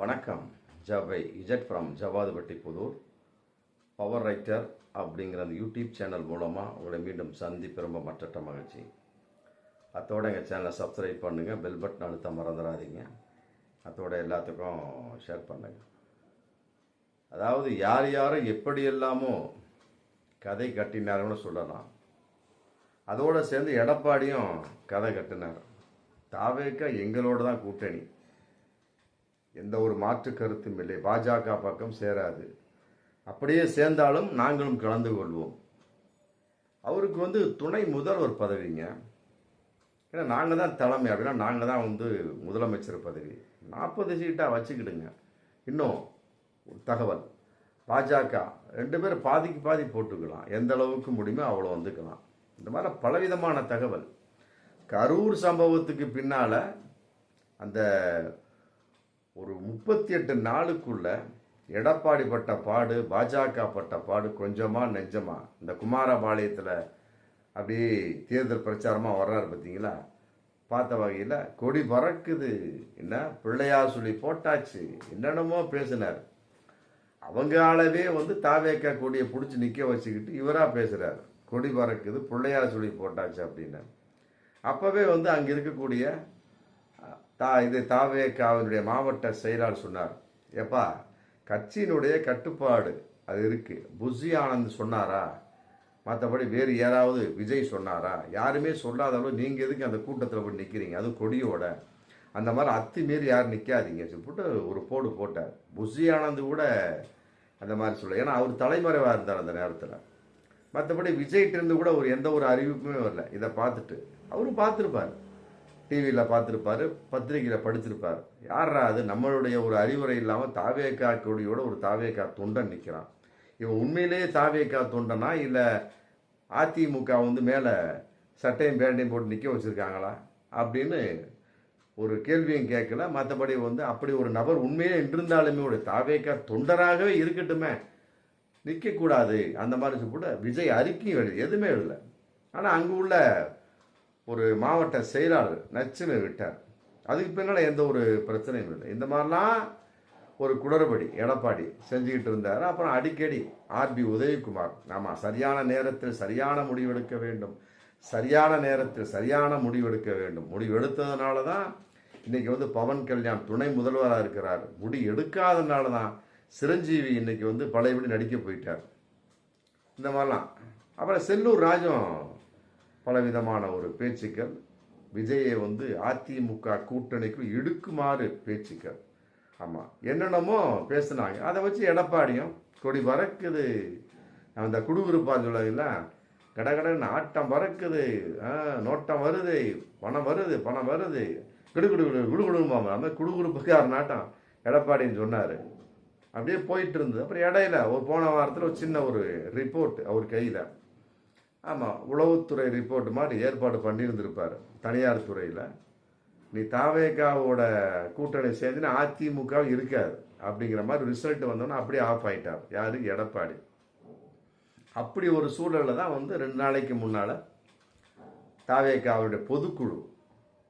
வணக்கம். ஜவை Z from Javadupatti Pudur. Power writer அப்படிங்கிற அந்த யூடியூப் சேனல் மூலமாக உங்களை மீண்டும் சந்திப்பு ரொம்ப மற்றற்ற மகிழ்ச்சி. அத்தோட எங்கள் சேனலை சப்ஸ்கிரைப் பண்ணுங்கள் பெல் பட்டன் அழுத்த மறந்துடாதீங்க. அத்தோட எல்லாத்துக்கும் ஷேர் பண்ணுங்கள் அதாவது யார் யாரும் எப்படியெல்லாமோ கதை கட்டினாருன்னு சொல்லலாம். அதோடு சேர்ந்து எடப்பாடியும் கதை கட்டினார். தாவேக்கா எங்களோட தான் கூட்டணி. எந்த ஒரு மாற்று கருத்தும் இல்லை. பாஜக பக்கம் சேராது. அப்படியே சேர்ந்தாலும் நாங்களும் கலந்து கொள்வோம். அவருக்கு வந்து துணை முதல்வர் பதவிங்க. ஏன்னா நாங்கள் தான் தலைமை. அப்படின்னா நாங்கள் தான் வந்து முதலமைச்சர் பதவி. நாற்பது சீட்டாக வச்சுக்கிடுங்க. இன்னும் ஒரு தகவல். பாஜக ரெண்டு பேரும் பாதிக்கு பாதி போட்டுக்கலாம். எந்த அளவுக்கு முடியுமோ அவ்வளோ வந்துக்கலாம். இந்த மாதிரி பலவிதமான தகவல். கரூர் சம்பவத்துக்கு பின்னால் அந்த ஒரு முப்பத்தி எட்டு நாளுக்குள்ள எடப்பாடி பட்ட பாடு பாஜக பட்ட பாடு கொஞ்சமாக நெஞ்சமாக இந்த குமாரபாளையத்தில் அப்படியே தேர்தல் பிரச்சாரமாக வர்றாரு பார்த்தீங்களா பார்த்த வகையில் கொடி பறக்குது. என்ன? பிள்ளையா சொல்லி போட்டாச்சு. என்னென்னமோ பேசினார். அவங்க ஆளவே வந்து தாவேக்கா கொடியை பிடிச்சி நிற்க வச்சுக்கிட்டு இவராக பேசுகிறார் கொடி பறக்குது பிள்ளையா சொல்லி போட்டாச்சு அப்படின்னு. அப்போவே வந்து அங்கே இருக்கக்கூடிய தா இது தாவேக்காவினுடைய மாவட்ட செயலாளர் சொன்னார். ஏப்பா கட்சியினுடைய கட்டுப்பாடு அது இருக்குது புஷி ஆனந்த் சொன்னாரா? மற்றபடி வேறு யாராவது விஜய் சொன்னாரா? யாருமே சொல்லாதளவு நீங்கள் எதுக்கு அந்த கூட்டத்தில் போய் நிற்கிறீங்க அது கொடியோட. அந்த மாதிரி அத்துமீறி யாரும் நிற்காதீங்க சொல்லிட்டு ஒரு போடு போட்டார். புஷி ஆனந்த் கூட அந்த மாதிரி சொல்ல ஏன்னா அவர் தலைமறைவாக இருந்தார் அந்த நேரத்தில். மற்றபடி விஜய்கிட்டேருந்து கூட ஒரு எந்த ஒரு அறிவிப்புமே வரல. இதை பார்த்துட்டு. அவரும் பார்த்துருப்பார். டிவியில் பார்த்துருப்பாரு பத்திரிகையில் படிச்சிருப்பார் யாரா அது? நம்மளுடைய ஒரு அறிவுரை இல்லாமல் தாவேக்கா கொடியோட ஒரு தாவேக்கா தொண்டன் நிற்கிறான் இவன் உண்மையிலேயே தாவேக்கா தொண்டனா? இல்லை அதிமுக வந்து மேலே சட்டையும் பேண்டையும் போட்டு நிற்க வச்சுருக்காங்களா? அப்படின்னு ஒரு கேள்வியும் கேட்கல. மற்றபடி வந்து அப்படி ஒரு நபர் உண்மையே இருந்தாலுமே ஒரு தாவேக்கா தொண்டராகவே இருக்கட்டுமே. நிற்கக்கூடாது அந்த மாதிரி கூட விஜய் அறிக்கையும் எழுது எதுவுமே எழுதலை. ஆனால் அங்கே உள்ள ஒரு மாவட்ட செயலாளர் நச்சுன்னு விட்டார். அதுக்கு பின்னால் எந்த ஒரு பிரச்சனையும் இல்லை. இந்த மாதிரிலாம் ஒரு குளறுபடி எடப்பாடி செஞ்சுக்கிட்டு இருந்தார். அப்புறம் அடிக்கடி ஆர்பி உதயகுமார் ஆமாம் சரியான நேரத்தில் சரியான முடிவெடுக்க வேண்டும். சரியான நேரத்தில் சரியான முடிவெடுக்க வேண்டும். முடிவு எடுத்ததுனால தான் இன்றைக்கி வந்து பவன் கல்யாண் துணை முதல்வராக இருக்கிறார். முடி எடுக்காதனால தான் சிரஞ்சீவி இன்றைக்கி வந்து பழையபடி நடிக்க போயிட்டார். இந்த மாதிரிலாம். அப்புறம் செல்லூர் ராஜம் பலவிதமான ஒரு பேச்சுக்கள். விஜயை வந்து அதிமுக கூட்டணிக்கு இடுக்குமாறு பேச்சுக்கள். ஆமாம் என்னென்னமோ பேசுனாங்க. அதை வச்சு எடப்பாடியும் கொடி பறக்குது. அந்த குடுகுறுப்பான்னு சொல்லுவாங்கல்ல கடகடன்னு ஆட்டம் பறக்குது. ஆ, நோட்டம் வருது. பணம் வருது பணம் வருது. கிடுகுடு குடு அந்த குடுகுறுப்புக்கார நாட்டம் எடப்பாடின்னு சொன்னார். அப்படியே போயிட்டு இருந்தது. அப்புறம் இடையில ஒரு போன வாரத்தில் ஒரு சின்ன ஒரு ரிப்போர்ட் அவர் கையில். ஆமாம் உளவுத்துறை ரிப்போர்ட் மாதிரி ஏற்பாடு பண்ணியிருந்திருப்பார் தனியார் துறையில். நீ தாவேகாவோட கூட்டணி சேர்ந்துன்னு அதிமுக இருக்காது அப்படிங்கிற மாதிரி ரிசல்ட் வந்தோன்னே அப்படியே ஆஃப் ஆகிட்டார் யாரு? எடப்பாடி. அப்படி ஒரு சூழலில் தான் வந்து ரெண்டு நாளைக்கு முன்னால் தாவேகாவுடைய பொதுக்குழு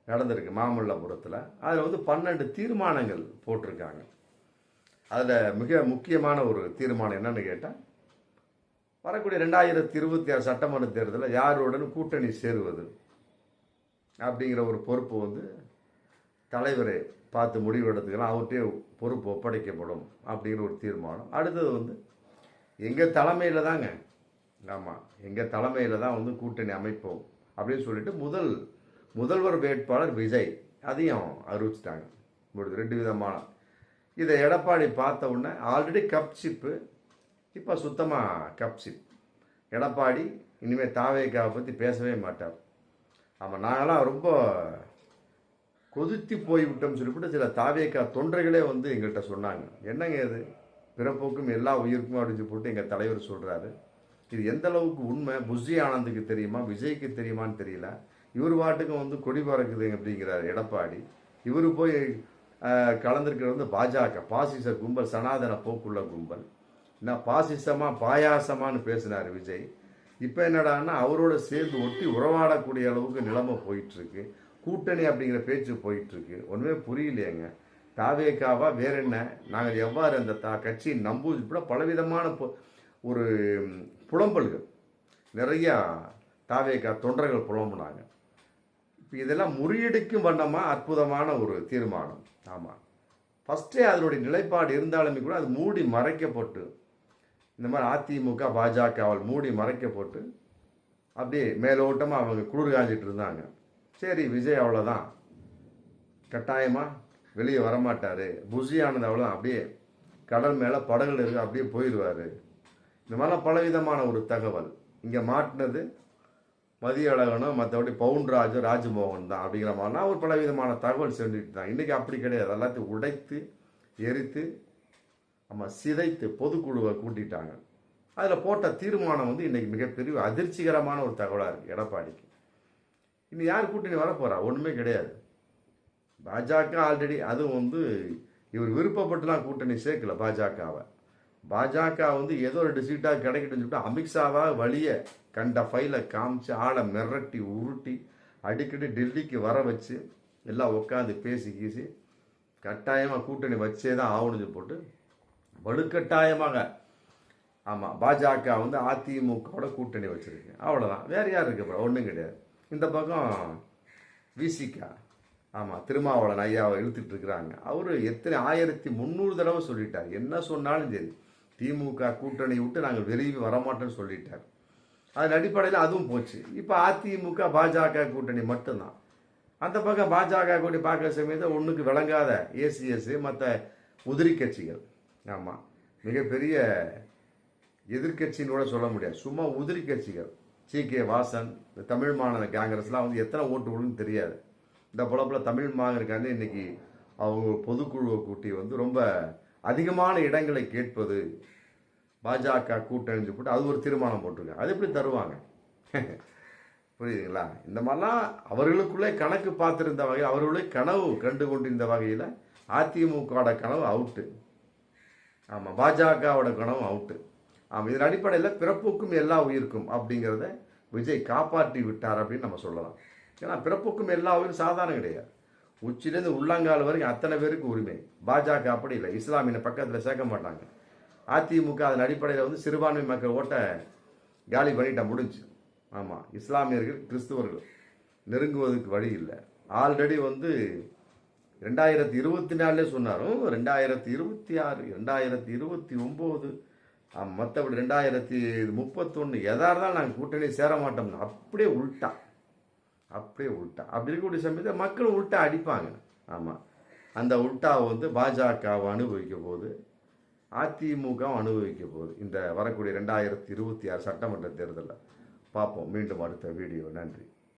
நடந்திருக்கு மாமல்லபுரத்தில். அதில் வந்து பன்னெண்டு தீர்மானங்கள் போட்டிருக்காங்க. அதில் மிக முக்கியமான ஒரு தீர்மானம் என்னன்னு கேட்டால் வரக்கூடிய ரெண்டாயிரத்தி இருபத்தி ஆறு சட்டமன்ற தேர்தலில் யாருடன் கூட்டணி சேருவது அப்படிங்கிற ஒரு பொறுப்பு வந்து தலைவரை பார்த்து முடிவு எடுத்துக்கலாம் அவர்கிட்டே பொறுப்பு ஒப்படைக்கப்படும் அப்படிங்கிற ஒரு தீர்மானம். அடுத்தது வந்து எங்கள் தலைமையில் தாங்க ஆமாம் எங்கள் தலைமையில் தான் வந்து கூட்டணி அமைப்போம் அப்படின்னு சொல்லிட்டு முதல் முதல்வர் வேட்பாளர் விஜய் அதையும் அறிவிச்சிட்டாங்க. முடியுது ரெண்டு விதமான இதை எடப்பாடி பார்த்த உடனே ஆல்ரெடி கப் சிப்பு இப்போ சுத்தமாக கப்சி. எடப்பாடி இனிமேல் தாவேக்காவை பற்றி பேசவே மாட்டார். ஆமாம் நாங்களாம் ரொம்ப கொதித்து போய்விட்டோம்னு சொல்லிவிட்டு சில தாவேக்கா தொண்டர்களே வந்து எங்கள்கிட்ட சொன்னாங்க. என்னங்க இது? பிறப்போக்கும் எல்லா உயிருக்கும் அப்படின்னு போட்டு எங்கள் தலைவர் சொல்கிறாரு இது எந்த அளவுக்கு உண்மை? புஷி ஆனந்துக்கு தெரியுமா? விஜய்க்கு தெரியுமான்னு தெரியல. இவர் பாட்டுக்கும் வந்து கொடி பறக்குது அப்படிங்கிறார் எடப்பாடி. இவர் போய் கலந்துருக்கிறது வந்து பாஜக. பாசிச கும்பல் சனாதன போக்குள்ள கும்பல். நான் பாசிசமா பாயாசமான்னு பேசினார் விஜய். இப்போ என்னடான்னா அவரோட சேர்ந்து ஒட்டி உறவாடக்கூடிய அளவுக்கு நிலைமை போயிட்டுருக்கு. கூட்டணி அப்படிங்கிற பேச்சு போயிட்டுருக்கு. ஒன்றுமே புரியலையேங்க. தாவேக்காவா வேற என்ன? நாங்கள் எவ்வாறு அந்த தா கட்சியை நம்புவது கூட பலவிதமான ஒரு புலம்பல்கள். நிறையா தாவேக்கா தொண்டர்கள் புலம்புனாங்க. இப்போ இதெல்லாம் முறியடிக்கும் வண்ணமாக அற்புதமான ஒரு தீர்மானம். ஆமாம் ஃபஸ்ட்டே அதனுடைய நிலைப்பாடு இருந்தாலுமே கூட அது மூடி மறைக்கப்பட்டு இந்த மாதிரி அதிமுக பாஜகவால் மூடி மறைக்க போட்டு அப்படியே மேலோட்டமாக அவங்க குளிர் காஞ்சிட்டு இருந்தாங்க. சரி விஜய் அவ்வளோதான் கட்டாயமாக வெளியே வரமாட்டார். புஷி ஆனது அவ்வளோதான் அப்படியே கடல் மேலே படகுல இருக்கு அப்படியே போயிடுவார். இந்த மாதிரிலாம் பலவிதமான ஒரு தகவல். இங்கே மாட்டினது மதிய அழகனும் மற்றபடி பவுன்ராஜ் ராஜ்மோகன் தான் அப்படிங்கிற மாதிரிலாம் ஒரு பலவிதமான தகவல் செஞ்சுட்டு தான் இன்றைக்கி அப்படி கிடையாது. எல்லாத்தையும் உடைத்து எரித்து நம்ம சிதைத்து பொதுக்குழுவை கூட்டிட்டாங்க. அதில் போட்ட தீர்மானம் வந்து இன்றைக்கி மிகப்பெரிய அதிர்ச்சிகரமான ஒரு தகவலாக இருக்குது எடப்பாடிக்கு. இனி யார் கூட்டணி வரப்போறா ஒன்றுமே கிடையாது. பாஜக ஆல்ரெடி அதுவும் வந்து இவர் விருப்பப்பட்டுலாம் கூட்டணி சேர்க்கல பாஜகவை. பாஜக வந்து ஏதோ ரெண்டு சீட்டாக கிடைக்கட்டும்னு சொல்லிட்டு அமித்ஷாவா வழிய கண்ட ஃபைலை காமிச்சு ஆளை மிரட்டி உருட்டி அடிக்கடி டெல்லிக்கு வர வச்சு எல்லாம் உட்காந்து பேசி கீசி கட்டாயமாக கூட்டணி வச்சே தான் ஆகணும்னு போட்டு வலுக்கட்டாயமாக. ஆமாம் பாஜக வந்து அதிமுகவோட கூட்டணி வச்சுருக்கு. அவ்வளோதான் வேறு யார் இருக்கு ஒன்றும் கிடையாது. இந்த பக்கம் விசிகா ஆமாம் திருமாவளவன் ஐயாவை இழுத்துட்டு இருக்கிறாங்க. அவர் எத்தனை ஆயிரத்தி முந்நூறு தடவை சொல்லிட்டார். என்ன சொன்னாலும் சரி. திமுக கூட்டணி விட்டு நாங்கள் வெளியே வரமாட்டோம்னு சொல்லிட்டார். அதன் அடிப்படையில் அதுவும் போச்சு. இப்போ அதிமுக பாஜக கூட்டணி மட்டும்தான். அந்த பக்கம் பாஜக கூட்டணி பார்க்குற சமயத்தில் ஒன்றுக்கு விளங்காத ஏசிஎஸ் மற்ற உதிரி கட்சிகள். ஆமாம் மிகப்பெரிய எதிர்க்கட்சின்னு கூட சொல்ல முடியாது. சும்மா உதிரி கட்சிகள். சி. கே. வாசன் இந்த தமிழ் மாநில காங்கிரஸ்லாம் வந்து எத்தனை ஓட்டு விடுன்னு தெரியாது. இந்த பொழப்பில் தமிழ் மாநிலக்காண்டு இன்றைக்கி அவங்க பொதுக்குழுவை கூட்டி வந்து ரொம்ப அதிகமான இடங்களை கேட்பது பாஜக கூட்டணிஞ்சு போட்டு அது ஒரு தீர்மானம் போட்டிருக்காங்க. அது எப்படி தருவாங்க? புரியுதுங்களா? இந்த மாதிரிலாம் அவர்களுக்குள்ளே கணக்கு பார்த்துருந்த வகையில் அவர்களுடைய கனவு கண்டு கொண்டிருந்த வகையில் அதிமுகவோட கனவு அவுட்டு ஆமாம் பாஜகவோட கனவு அவுட்டு ஆமாம் இதன் அடிப்படையில் பிறப்புக்கும் எல்லா உயிருக்கும் அப்படிங்கிறத விஜய் காப்பாற்றி விட்டார் அப்படின்னு நம்ம சொல்லலாம். ஏன்னா பிறப்புக்கும் எல்லா உயிரும் சாதாரணம் கிடையாது. உச்சிலேருந்து உள்ளங்கால் வரைக்கும் அத்தனை பேருக்கு உரிமை. பாஜக அப்படி இல்லை. இஸ்லாமிய பக்கத்தில் சேர்க்க மாட்டாங்க. அதிமுக அதன் அடிப்படையில் வந்து சிறுபான்மை மக்கள் ஓட்ட காலி பண்ணிட்டா முடிஞ்சு. ஆமாம் இஸ்லாமியர்கள் கிறிஸ்துவர்கள் நெருங்குவதற்கு வழி இல்லை. ஆல்ரெடி வந்து ரெண்டாயிரத்தி இருபத்தி நாலுலே சொன்னாரும் ரெண்டாயிரத்தி இருபத்தி ஆறு ரெண்டாயிரத்தி இருபத்தி ஒம்பது மற்றபடி ரெண்டாயிரத்தி முப்பத்தொன்று எதாக இருந்தாலும் நாங்கள் கூட்டணி சேர மாட்டோம்னு. அப்படியே உள்ட்டா அப்படியே உள்ட்டா அப்படி இருக்கக்கூடிய சமயத்தில் மக்கள் உள்ட்டா அடிப்பாங்க. ஆமாம் அந்த உள்ட்டாவை வந்து பாஜகவை அனுபவிக்க போது அதிமுகவும் அனுபவிக்க போகுது. இந்த வரக்கூடிய ரெண்டாயிரத்தி இருபத்தி ஆறு சட்டமன்ற தேர்தலில். பார்ப்போம். மீண்டும் அடுத்த வீடியோ நன்றி.